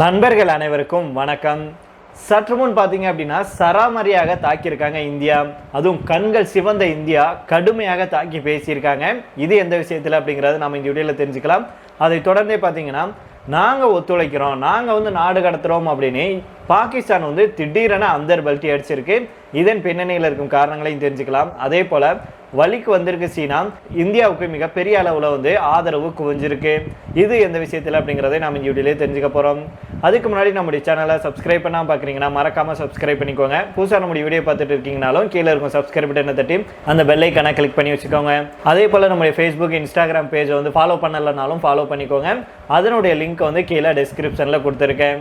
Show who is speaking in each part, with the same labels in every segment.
Speaker 1: நண்பர்கள் அனைவருக்கும் வணக்கம். சற்று முன் பார்த்தீங்க அப்படின்னா சராமரியாக தாக்கியிருக்காங்க இந்தியா. அதுவும் கண்கள் சிவந்த இந்தியா கடுமையாக தாக்கி பேசியிருக்காங்க. இது எந்த விஷயத்தில் அப்படிங்கிறத நம்ம இந்த வீடியோவில் தெரிஞ்சுக்கலாம். அதை தொடர்ந்தே பார்த்தீங்கன்னா நாங்கள் ஒத்துழைக்கிறோம். நாங்கள் வந்து நாடு கடத்துகிறோம் அப்படின்னு பாகிஸ்தான் வந்து திடீரென அந்தர் பல்ட்டி அடிச்சிருக்கு. இதன் பின்னணியில் இருக்கும் காரணங்களையும் தெரிஞ்சுக்கலாம். அதே போல் வழிக்கு வந்திருக்கு சீனா. இந்தியாவுக்கு மிகப்பெரிய அளவில் வந்து ஆதரவு குவிஞ்சிருக்கு. இது எந்த விஷயத்தில் அப்படிங்கிறதை நம்ம இந்த வீடியோலேயே தெரிஞ்சுக்க போகிறோம் அதுக்கு முன்னாடி நம்முடைய சேனலை சப்ஸ்கிரைப் பண்ணால் பார்க்குறீங்கன்னா மறக்காமல் சப்ஸ்கிரைப் பண்ணிக்கோங்க. புதுசாக நம்முடைய வீடியோ பார்த்துட்டு இருக்கீங்கனாலும் கீழே இருக்கும் சப்ஸ்கிரைப் பட்டனை தட்டி அந்த பெல்லைக்கான கிளிக் பண்ணி வச்சுக்கோங்க. அதே போல் நம்முடைய ஃபேஸ்புக் இன்ஸ்டாகிராம் பேஜை வந்து ஃபாலோ பண்ணலைனாலும் ஃபாலோ பண்ணிக்கோங்க. அதனுடைய லிங்க் வந்து கீழே டிஸ்கிரிப்ஷனில் கொடுத்துருக்கேன்.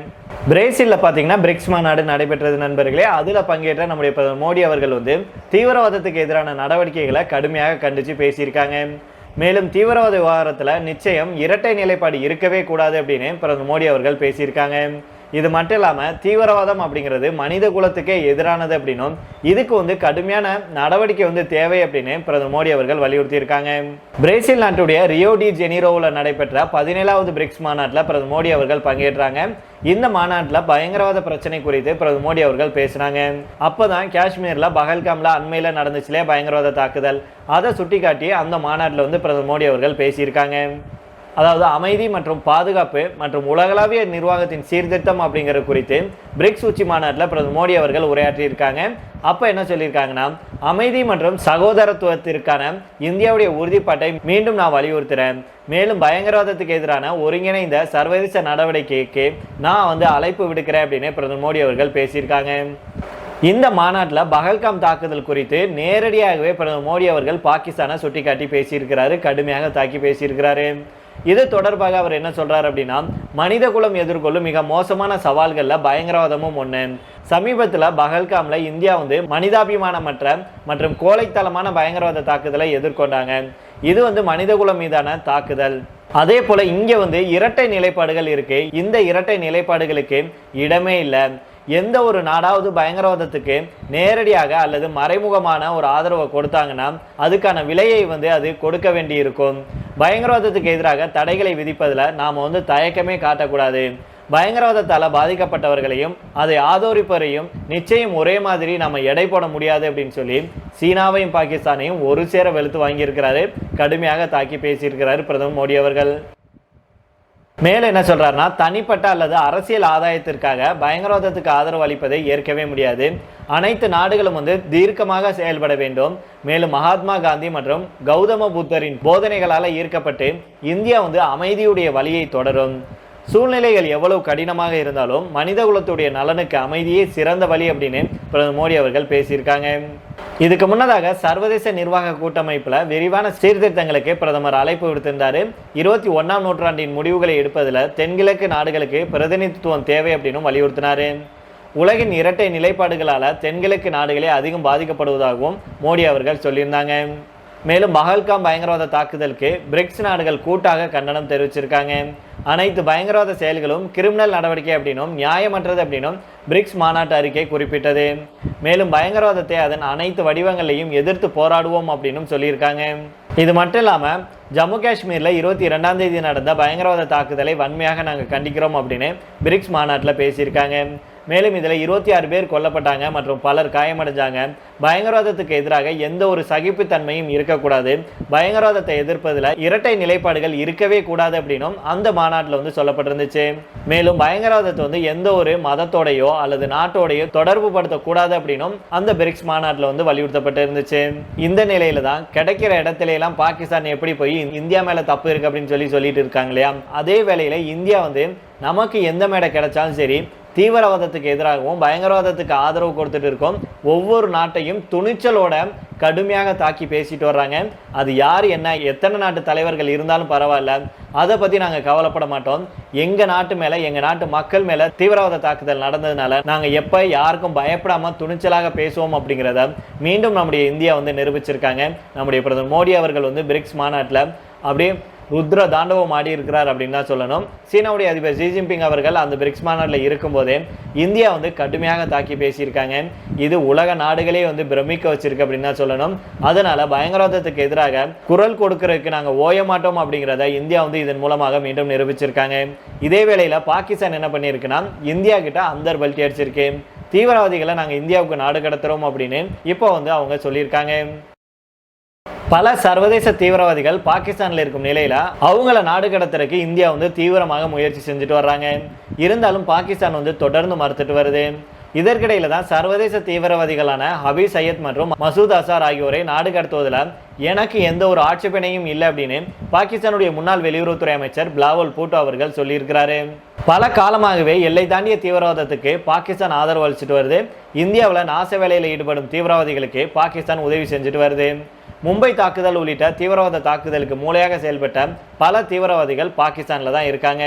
Speaker 1: பிரேசிலில் பார்த்தீங்கன்னா பிரிக்ஸ் மாநாடு நடைபெற்றது நண்பர்களே அதில் பங்கேற்ற நம்முடைய மோடி அவர்கள் வந்து தீவிரவாதத்துக்கு எதிரான நடவடிக்கைகளை கடுமையாக கண்டித்து பேசியிருக்காங்க. மேலும் தீவிரவாத விவகாரத்தில் நிச்சயம் இரட்டை நிலைப்பாடு இருக்கவே கூடாது அப்படின்னு பிரதமர் மோடி அவர்கள் பேசியிருக்காங்க. இது மட்டும் இல்லாமல் தீவிரவாதம் அப்படிங்கிறது மனித குலத்துக்கே எதிரானது அப்படின்னும் இதுக்கு வந்து கடுமையான நடவடிக்கை வந்து தேவை அப்படின்னு பிரதமர் மோடி அவர்கள் வலியுறுத்தியிருக்காங்க. பிரேசில் நாட்டுடைய ரியோ டி ஜெனிரோவில் நடைபெற்ற பதினேழாவது பிரிக்ஸ் மாநாட்டில் பிரதமர் மோடி அவர்கள் பங்கேற்றாங்க. இந்த மாநாட்டில் பயங்கரவாத பிரச்சனை குறித்து பிரதமர் மோடி அவர்கள் பேசினாங்க. அப்போதான் காஷ்மீரில் பகல்காமில் அண்மையில் நடந்துச்சுலே பயங்கரவாத தாக்குதல். அதை சுட்டிக்காட்டி அந்த மாநாட்டில் வந்து பிரதமர் மோடி அவர்கள் பேசியிருக்காங்க. அதாவது அமைதி மற்றும் பாதுகாப்பு மற்றும் உலகளாவிய நிர்வாகத்தின் சீர்திருத்தம் அப்படிங்கிறது குறித்து பிரிக்ஸ் உச்சி மாநாட்டில் பிரதமர் மோடி அவர்கள் உரையாற்றியிருக்காங்க. அப்போ என்ன சொல்லியிருக்காங்கன்னா அமைதி மற்றும் சகோதரத்துவத்திற்கான இந்தியாவுடைய உறுதிப்பாட்டை மீண்டும் நான் வலியுறுத்துகிறேன் மேலும் பயங்கரவாதத்துக்கு எதிரான ஒருங்கிணைந்த சர்வதேச நடவடிக்கைக்கு நான் வந்து அழைப்பு விடுக்கிறேன் அப்படின்னு பிரதமர் மோடி அவர்கள் பேசியிருக்காங்க. இந்த மாநாட்டில் பகல்காம் தாக்குதல் குறித்து நேரடியாகவே பிரதமர் மோடி அவர்கள் பாகிஸ்தானை சுட்டிக்காட்டி பேசியிருக்கிறாரு கடுமையாக தாக்கி பேசியிருக்கிறாரு. இது தொடர்பாக அவர் என்ன சொல்கிறார் அப்படின்னா மனித குலம் எதிர்கொள்ளும் மிக மோசமான சவால்களில் பயங்கரவாதமும் ஒன்று சமீபத்தில் பகல்காம்ல இந்தியா வந்து மனிதாபிமானமற்ற மற்றும் கோழைத்தனமான பயங்கரவாத தாக்குதலை எதிர்கொண்டாங்க. இது வந்து மனிதகுலம் மீதான தாக்குதல். அதே போல் இங்கே வந்து இரட்டை நிலைப்பாடுகள் இருக்குது இந்த இரட்டை நிலைப்பாடுகளுக்கு இடமே இல்லை. எந்த ஒரு நாடாவது பயங்கரவாதத்துக்கு நேரடியாக அல்லது மறைமுகமான ஒரு ஆதரவை கொடுத்தாங்கன்னா அதுக்கான விலையை வந்து அது கொடுக்க வேண்டி இருக்கும் பயங்கரவாதத்துக்கு எதிராக தடைகளை விதிப்பதில் நாம் வந்து தயக்கமே காட்டக்கூடாது. பயங்கரவாதத்தால் பாதிக்கப்பட்டவர்களையும் அதை ஆதரிப்பவரையும் நிச்சயம் ஒரே மாதிரி நம்ம எடை போட முடியாது அப்படின்னு சொல்லி சீனாவையும் பாகிஸ்தானையும் ஒரு சேர வெளுத்து வாங்கியிருக்கிறாரு. கடுமையாக தாக்கி பேசியிருக்கிறார் பிரதமர் மோடி அவர்கள். மேலும் என்ன சொல்கிறாருன்னா தனிப்பட்ட அல்லது அரசியல் ஆதாயத்திற்காக பயங்கரவாதத்துக்கு ஆதரவு அளிப்பதை ஏற்கவே முடியாது. அனைத்து நாடுகளும் வந்து தீர்க்கமாக செயல்பட வேண்டும். மேலும் மகாத்மா காந்தி மற்றும் கௌதம புத்தரின் போதனைகளால் ஈர்க்கப்பட்டு இந்தியா வந்து அமைதியுடைய வழியை தொடரும். சூழ்நிலைகள் எவ்வளவு கடினமாக இருந்தாலும் மனித குலத்துடைய நலனுக்கு அமைதியே சிறந்த வழி அப்படின்னு பிரதமர் மோடி அவர்கள் பேசியிருக்காங்க. இதுக்கு முன்னதாக சர்வதேச நிர்வாக கூட்டமைப்பில் விரிவான சீர்திருத்தங்களுக்கு பிரதமர் அழைப்பு விடுத்திருந்தாரு. இருபத்தி ஒன்றாம் நூற்றாண்டின் முடிவுகளை எடுப்பதில் தென்கிழக்கு நாடுகளுக்கு பிரதிநிதித்துவம் தேவை அப்படின்னு வலியுறுத்தினாரு. உலகின் இரட்டை நிலைப்பாடுகளால் தென்கிழக்கு நாடுகளே அதிகம் பாதிக்கப்படுவதாகவும் மோடி அவர்கள் சொல்லியிருந்தாங்க. மேலும் பகல்காம் பயங்கரவாத தாக்குதலுக்கு பிரிக்ஸ் நாடுகள் கூட்டாக கண்டனம் தெரிவிச்சிருக்காங்க. அனைத்து பயங்கரவாத செயல்களும் கிரிமினல் நடவடிக்கை அப்படின்னும் நியாயமற்றது அப்படின்னும் பிரிக்ஸ் மாநாட்டு அறிக்கை குறிப்பிட்டது. மேலும் பயங்கரவாதத்தை அதன் அனைத்து வடிவங்களையும் எதிர்த்து போராடுவோம் அப்படின்னும் சொல்லியிருக்காங்க. இது மட்டும் இல்லாமல் ஜம்மு காஷ்மீரில் இருபத்தி ரெண்டாம் தேதி நடந்த பயங்கரவாத தாக்குதலை வன்மையாக நாங்கள் கண்டிக்கிறோம் அப்படின்னு பிரிக்ஸ் மாநாட்டில் பேசியிருக்காங்க. மேலும் இதில் இருபத்தி ஆறு பேர் கொல்லப்பட்டாங்க மற்றும் பலர் காயமடைஞ்சாங்க. பயங்கரவாதத்துக்கு எதிராக எந்த ஒரு சகிப்புத்தன்மையும் இருக்கக்கூடாது. பயங்கரவாதத்தை எதிர்ப்பதில் இரட்டை நிலைப்பாடுகள் இருக்கவே கூடாது அப்படின்னும் அந்த மாநாட்டில் வந்து சொல்லப்பட்டிருந்துச்சு. மேலும் பயங்கரவாதத்தை வந்து எந்த ஒரு மதத்தோடையோ அல்லது நாட்டோடையோ தொடர்பு படுத்தக்கூடாது அப்படின்னும் அந்த பிரிக்ஸ் மாநாட்டில் வந்து வலியுறுத்தப்பட்டு இருந்துச்சு இந்த நிலையில தான் கிடைக்கிற இடத்துல எல்லாம் பாகிஸ்தான் எப்படி போய் இந்தியா மேல தப்பு இருக்கு அப்படின்னு சொல்லி சொல்லிட்டு இருக்காங்க இல்லையா? அதே வேளையில இந்தியா வந்து நமக்கு எந்த மேடை கிடைச்சாலும் சரி தீவிரவாதத்துக்கு எதிராகவும் பயங்கரவாதத்துக்கு ஆதரவு கொடுத்துட்டு இருக்கோம். ஒவ்வொரு நாட்டையும் துணிச்சலோட கடுமையாக தாக்கி பேசிட்டு வர்றாங்க. அது யார் என்ன எத்தனை நாட்டு தலைவர்கள் இருந்தாலும் பரவாயில்ல. அதை பற்றி நாங்கள் கவலைப்பட மாட்டோம். எங்கள் நாட்டு மேலே எங்கள் நாட்டு மக்கள் மேலே தீவிரவாத தாக்குதல் நடந்ததுனால நாங்கள் எப்போ யாருக்கும் பயப்படாமல் துணிச்சலாக பேசுவோம் அப்படிங்கிறத மீண்டும் நம்முடைய இந்தியா வந்து நிரூபிச்சிருக்காங்க. நம்முடைய பிரதமர் மோடி அவர்கள் வந்து பிரிக்ஸ் மாநாட்டில் அப்படியே ருத்ர தாண்டவம் ஆடி இருக்கிறார் அப்படின்னு தான் சொல்லணும். சீனாவுடைய அதிபர் ஜி ஜின்பிங் அவர்கள் அந்த பிரிக்ஸ் மாநாட்டில் இருக்கும்போதே இந்தியா வந்து கடுமையாக தாக்கி பேசியிருக்காங்க. இது உலக நாடுகளே வந்து பிரமிக்க வச்சிருக்கு அப்படின்னு தான் சொல்லணும். அதனால பயங்கரவாதத்துக்கு எதிராக குரல் கொடுக்கறதுக்கு நாங்கள் ஓய மாட்டோம் அப்படிங்கிறத இந்தியா வந்து இதன் மூலமாக மீண்டும் நிரூபிச்சிருக்காங்க. இதே வேளையில் பாகிஸ்தான் என்ன பண்ணியிருக்குன்னா இந்தியா கிட்ட அந்தர் பல்ட்டி அடிச்சிருக்கு தீவிரவாதிகளை நாங்கள் இந்தியாவுக்கு நாடு கடத்துறோம் அப்படின்னு இப்போ வந்து அவங்க சொல்லியிருக்காங்க. பல சர்வதேச தீவிரவாதிகள் பாகிஸ்தானில் இருக்கும் நிலையில் அவங்கள நாடு கடத்துறதுக்கு இந்தியா வந்து தீவிரமாக முயற்சி செஞ்சுட்டு வர்றாங்க. இருந்தாலும் பாகிஸ்தான் வந்து தொடர்ந்து மறுத்துட்டு வருது. இதற்கிடையில தான் சர்வதேச தீவிரவாதிகளான ஹபீஸ் சையத் மற்றும் மசூத் அசார் ஆகியோரை நாடு கடத்துவதில் எனக்கு எந்த ஒரு ஆட்சேபனையும் இல்லை அப்படின்னு பாகிஸ்தானுடைய முன்னாள் வெளியுறவுத்துறை அமைச்சர் பிளாவல் பூட்டோ அவர்கள் சொல்லியிருக்கிறாரு. பல காலமாகவே எல்லை தாண்டிய தீவிரவாதத்துக்கு பாகிஸ்தான் ஆதரவு அளிச்சிட்டு வருது. இந்தியாவில் நாச வேலையில் ஈடுபடும் தீவிரவாதிகளுக்கு பாகிஸ்தான் உதவி செஞ்சுட்டு வருது. மும்பை தாக்குதல் உள்ளிட்ட தீவிரவாத தாக்குதலுக்கு மூளையாக செயல்பட்ட பல தீவிரவாதிகள் பாகிஸ்தானில் தான் இருக்காங்க.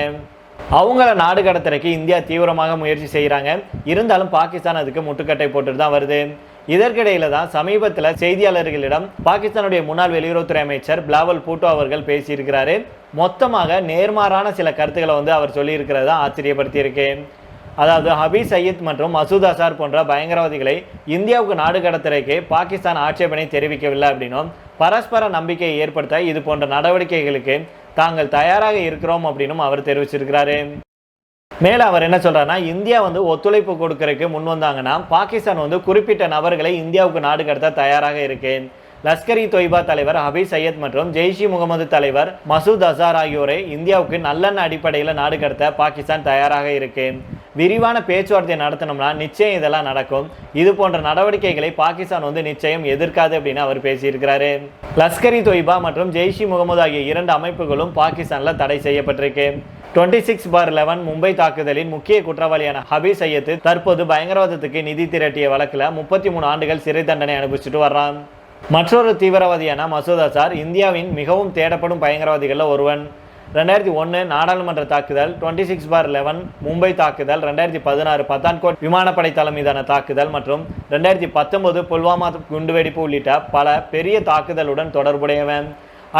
Speaker 1: அவங்கள நாடு கடத்துறதுக்கு இந்தியா தீவிரமாக முயற்சி செய்கிறாங்க இருந்தாலும் பாகிஸ்தான் அதுக்கு முட்டுக்கட்டை போட்டுட்டு தான் வருது. இதற்கிடையில தான் சமீபத்தில் செய்தியாளர்களிடம் பாகிஸ்தானுடைய முன்னாள் வெளியுறவுத்துறை அமைச்சர் பிளாவல் பூட்டோ அவர்கள் பேசியிருக்கிறாரு. மொத்தமாக நேர்மாறான சில கருத்துக்களை வந்து அவர் சொல்லியிருக்கிறதா ஆச்சரியப்படுத்தியிருக்கேன் அதாவது ஹபீஸ் சயீத் மற்றும் மசூத் அசார் போன்ற பயங்கரவாதிகளை இந்தியாவுக்கு நாடு கடத்துறதுக்கு பாகிஸ்தான் ஆட்சேபனை தெரிவிக்கவில்லை அப்படின்னும் பரஸ்பர நம்பிக்கையை ஏற்படுத்த இது போன்ற நடவடிக்கைகளுக்கு தாங்கள் தயாராக இருக்கிறோம் அப்படின்னும் அவர் தெரிவிச்சிருக்கிறாரு. மேல அவர் என்ன சொல்றாருன்னா இந்தியா வந்து ஒத்துழைப்பு கொடுக்கறதுக்கு முன் வந்தாங்கன்னா பாகிஸ்தான் வந்து குறிப்பிட்ட நபர்களை இந்தியாவுக்கு நாடு கடத்த தயாராக இருக்கேன். லஷ்கர் இ தொய்பா தலைவர் ஹபீஸ் சையத் மற்றும் ஜெய்ஷி முகமது தலைவர் மசூத் அசார் ஆகியோரை இந்தியாவுக்கு நல்லெண்ண அடிப்படையில் நாடு கடத்த பாகிஸ்தான் தயாராக இருக்கு. விரிவான பேச்சுவார்த்தை நடத்தணும்னா நிச்சயம் இதெல்லாம் நடக்கும். இது போன்ற நடவடிக்கைகளை பாகிஸ்தான் வந்து நிச்சயம் எதிர்க்காது அப்படின்னு அவர் பேசியிருக்கிறாரு. லஷ்கர் இ தொய்பா மற்றும் ஜெய்ஷி முகமது ஆகிய இரண்டு அமைப்புகளும் பாகிஸ்தானில் தடை செய்யப்பட்டிருக்கு. Twenty six bar eleven Mumbai தாக்குதலின் முக்கிய குற்றவாளியான ஹபீஸ் சையத்து தற்போது பயங்கரவாதத்துக்கு நிதி திரட்டிய வழக்கில் முப்பத்தி மூணு ஆண்டுகள் சிறை தண்டனை அனுபவிச்சுட்டு வர்றான். மற்றொரு தீவிரவாதியான மசூத் அசார் இந்தியாவின் மிகவும் தேடப்படும் பயங்கரவாதிகளில் ஒருவன். ரெண்டாயிரத்தி ஒன்று நாடாளுமன்ற தாக்குதல் twenty six bar eleven Mumbai தாக்குதல் ரெண்டாயிரத்தி பதினாறு பத்தான்கோட் விமானப்படை தளம் மீதான தாக்குதல் மற்றும் ரெண்டாயிரத்தி பத்தொன்பது புல்வாமா குண்டுவெடிப்பு உள்ளிட்ட பல பெரிய தாக்குதலுடன் தொடர்புடையவன்.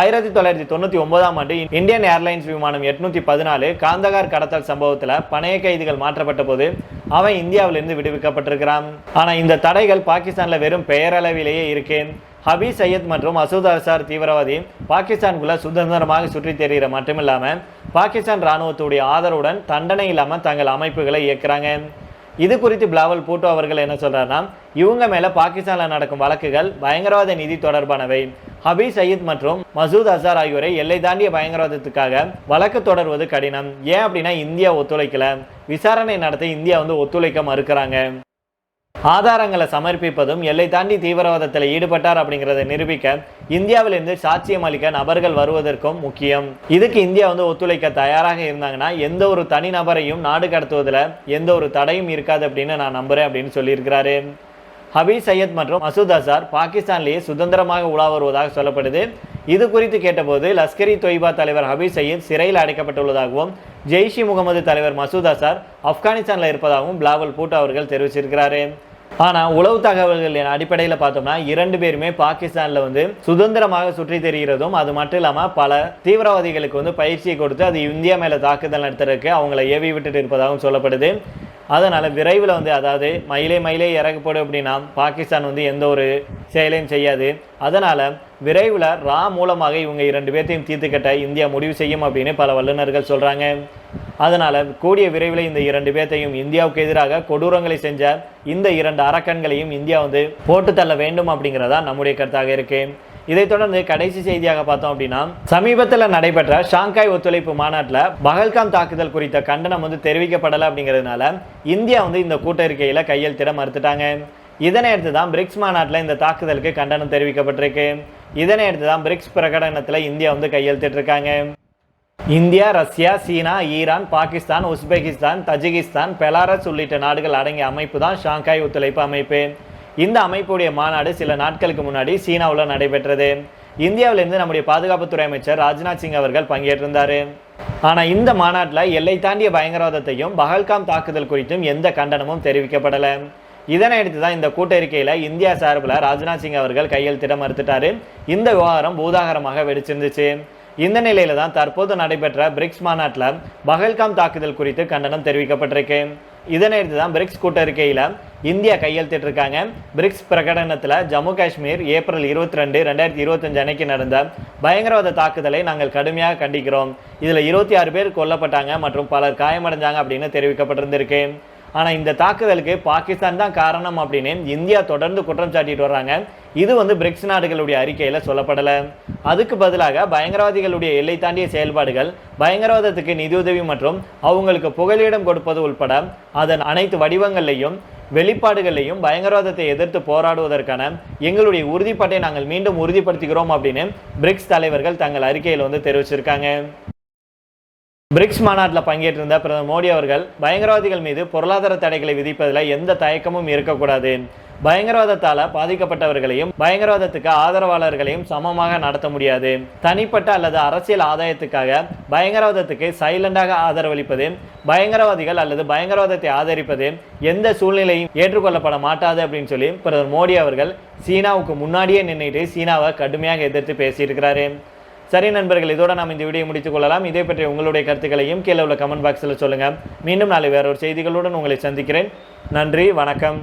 Speaker 1: ஆயிரத்தி தொள்ளாயிரத்தி தொண்ணூற்றி ஒன்பதாம் ஆண்டு இந்தியன் ஏர்லைன்ஸ் விமானம் எட்நூத்தி பதினாலு காந்தகார் கடத்தல் சம்பவத்தில் பணைய கைதிகள் மாற்றப்பட்ட போது அவன் இந்தியாவிலிருந்து விடுவிக்கப்பட்டிருக்கிறான். ஆனால் இந்த தடைகள் பாகிஸ்தானில் வெறும் பெயரளவிலேயே இருக்கேன். ஹபீஸ் சையத் மற்றும் மசூத் அசார் தீவிரவாதி பாகிஸ்தானுக்குள்ளே சுதந்திரமாக சுற்றித் தெரிகிற மட்டுமில்லாமல் பாகிஸ்தான் இராணுவத்துடைய ஆதரவுடன் தண்டனை இல்லாமல் தங்கள் அமைப்புகளை இயக்குறாங்க. இது குறித்து பிளாவல் பூட்டோ அவர்கள் என்ன சொல்கிறாருன்னா இவங்க மேலே பாகிஸ்தானில் நடக்கும் வழக்குகள் பயங்கரவாத நிதி தொடர்பானவை. ஹபீஸ் சயீத் மற்றும் மசூத் அசார் ஆகியோரை எல்லை தாண்டிய பயங்கரவாதத்துக்காக வழக்கு தொடர்வது கடினம். ஏன் அப்படின்னா இந்தியா ஒத்துழைக்கல. விசாரணை நடத்த இந்தியா வந்து ஒத்துழைக்க மறுக்கிறாங்க. ஆதாரங்களை சமர்ப்பிப்பதும் எல்லை தாண்டி தீவிரவாதத்தில் ஈடுபட்டார் அப்படிங்கிறத நிரூபிக்க இந்தியாவிலிருந்து சாட்சியம் அளிக்க நபர்கள் வருவதற்கும் முக்கியம். இதுக்கு இந்தியா வந்து ஒத்துழைக்க தயாராக இருந்தாங்கன்னா எந்த ஒரு தனி நபரையும் நாடு கடத்துவதில் எந்த ஒரு தடையும் இருக்காது அப்படின்னு நான் நம்புறேன் அப்படின்னு சொல்லியிருக்கிறாரு. ஹபீஸ் சையத் மற்றும் மசூத் அசார் பாகிஸ்தான்லேயே சுதந்திரமாக உலா வருவதாக சொல்லப்படுது. இது குறித்து கேட்டபோது லஷ்கர் இ தொய்பா தலைவர் ஹபீஸ் சையத் சிறையில் அடைக்கப்பட்டுள்ளதாகவும் ஜெய்ஷி முகமது தலைவர் மசூத் அசார் ஆப்கானிஸ்தானில் இருப்பதாகவும் பிளாவல் பூட்டா அவர்கள் தெரிவிச்சிருக்கிறாரு. ஆனால் உளவு தகவல்களின் அடிப்படையில் பார்த்தோம்னா இரண்டு பேருமே பாகிஸ்தானில் வந்து சுதந்திரமாக சுற்றி தெரிகிறதும் அது மட்டும் இல்லாமல் பல தீவிரவாதிகளுக்கு வந்து பயிற்சியை கொடுத்து அது இந்தியா மேலே தாக்குதல் நடத்துறதுக்கு அவங்கள ஏவி விட்டுட்டு இருப்பதாகவும் சொல்லப்படுது. அதனால் விரைவில் வந்து அதாவது மயிலே மயிலே இறக்கப்படும் அப்படின்னா பாகிஸ்தான் வந்து எந்த ஒரு செயலையும் செய்யாது. அதனால் விரைவில் ரா மூலமாக இவங்க இரண்டு பேர்த்தையும் தீர்த்துக்கட்ட இந்தியா முடிவு செய்யும் அப்படின்னு பல வல்லுநர்கள் சொல்கிறாங்க அதனால் கூடிய விரைவில் இந்த இரண்டு பேர்த்தையும் இந்தியாவுக்கு எதிராக கொடூரங்களை செஞ்ச இந்த இரண்டு அரக்கன்களையும் இந்தியா வந்து போட்டு தள்ள வேண்டும் அப்படிங்கிறதா நம்முடைய கருத்தாக இருக்குது இதைத் தொடர்ந்து கடைசி செய்தியாக பார்த்தோம் அப்படின்னா சமீபத்தில் நடைபெற்ற ஷாங்காய் ஒத்துழைப்பு மாநாட்டில் பகல்காம் தாக்குதல் குறித்த கண்டனம் வந்து தெரிவிக்கப்படலை அப்படிங்கிறதுனால இந்தியா வந்து இந்த கூட்டறிக்கையில் கையெழுத்திட மறுத்துட்டாங்க. இதனை அடுத்து தான் பிரிக்ஸ் மாநாட்டில் இந்த தாக்குதலுக்கு கண்டனம் தெரிவிக்கப்பட்டிருக்கு. இதனை அடுத்து தான் பிரிக்ஸ் பிரகடனத்தில் இந்தியா வந்து கையெழுத்திட்டிருக்காங்க. India Russia China Iran Pakistan Uzbekistan Tajikistan Belarus உள்ளிட்ட நாடுகள் அடங்கிய அமைப்பு தான் ஷாங்காய் ஒத்துழைப்பு அமைப்பு. இந்த அமைப்புடைய மாநாடு சில நாட்களுக்கு முன்னாடி சீனாவில் நடைபெற்றது. இந்தியாவிலிருந்து நம்முடைய பாதுகாப்புத்துறை அமைச்சர் ராஜ்நாத் சிங் அவர்கள் பங்கேற்றிருந்தார். ஆனால் இந்த மாநாட்டில் எல்லை தாண்டிய பயங்கரவாதத்தையும் பகல்காம் தாக்குதல் குறித்தும் எந்த கண்டனமும் தெரிவிக்கப்படலை. இதனை அடுத்து தான் இந்த கூட்டறிக்கையில் இந்தியா சார்பில் ராஜ்நாத் சிங் அவர்கள் கையெழுத்திட மறுத்துட்டாரு. இந்த விவகாரம் பூதாகரமாக வெடிச்சிருந்துச்சு. இந்த நிலையில தான் தற்போது நடைபெற்ற பிரிக்ஸ் மாநாட்டில் பகல்காம் தாக்குதல் குறித்து கண்டனம் தெரிவிக்கப்பட்டிருக்கு. இதனையடுத்து தான் பிரிக்ஸ் கூட்டறிக்கையில் இந்தியா கையெழுத்திட்டிருக்காங்க. பிரிக்ஸ் பிரகடனத்தில் ஜம்மு காஷ்மீர் ஏப்ரல் இருபத்தி ரெண்டு ரெண்டாயிரத்தி இருபத்தஞ்சு அன்னைக்கு நடந்த பயங்கரவாத தாக்குதலை நாங்கள் கடுமையாக கண்டிக்கிறோம். இதில் இருபத்தி ஆறு பேர் கொல்லப்பட்டாங்க மற்றும் பலர் காயமடைஞ்சாங்க அப்படின்னு தெரிவிக்கப்பட்டிருந்திருக்கு. ஆனால் இந்த தாக்குதலுக்கு பாகிஸ்தான் தான் காரணம் அப்படின்னு இந்தியா தொடர்ந்து குற்றம் சாட்டிட்டு வர்றாங்க. இது வந்து பிரிக்ஸ் நாடுகளுடைய அறிக்கையில் சொல்லப்படலை. அதுக்கு பதிலாக பயங்கரவாதிகளுடைய எல்லை தாண்டிய செயல்பாடுகள் பயங்கரவாதத்துக்கு நிதியுதவி மற்றும் அவங்களுக்கு புகலிடம் கொடுப்பது உட்பட அதன் அனைத்து வடிவங்களையும் வெளிப்பாடுகளையும் பயங்கரவாதத்தை எதிர்த்து போராடுவதற்கான எங்களுடைய உறுதிப்பாட்டை நாங்கள் மீண்டும் உறுதிப்படுத்துகிறோம் அப்படின்னு பிரிக்ஸ் தலைவர்கள் தங்கள் அறிக்கையில் வந்து தெரிவிச்சிருக்காங்க. பிரிக்ஸ் மாநாட்டில் பங்கேற்றிருந்த பிரதமர் மோடி அவர்கள் பயங்கரவாதிகள் மீது பொருளாதார தடைகளை விதிப்பதில் எந்த தயக்கமும் இருக்கக்கூடாது. பயங்கரவாதத்தால் பாதிக்கப்பட்டவர்களையும் பயங்கரவாதத்துக்கு ஆதரவாளர்களையும் சமமாக நடத்த முடியாது. தனிப்பட்ட அல்லது அரசியல் ஆதாயத்துக்காக பயங்கரவாதத்துக்கு சைலண்டாக ஆதரவளிப்பது பயங்கரவாதிகள் அல்லது பயங்கரவாதத்தை ஆதரிப்பது எந்த சூழ்நிலையும் ஏற்றுக்கொள்ளப்பட மாட்டாது அப்படின்னு சொல்லி பிரதமர் மோடி அவர்கள் சீனாவுக்கு முன்னாடியே நின்றுட்டு சீனாவை கடுமையாக எதிர்த்து பேசியிருக்கிறாரு. சரி நண்பர்கள் இதோட நாம் இந்த வீடியோ முடித்துக் கொள்ளலாம். இதை பற்றி உங்களுடைய கருத்துக்களையும் கீழே உள்ள கமெண்ட் பாக்ஸில் சொல்லுங்கள் மீண்டும் நாளை வேற ஒரு செய்திகளுடன் உங்களை சந்திக்கிறேன். நன்றி வணக்கம்.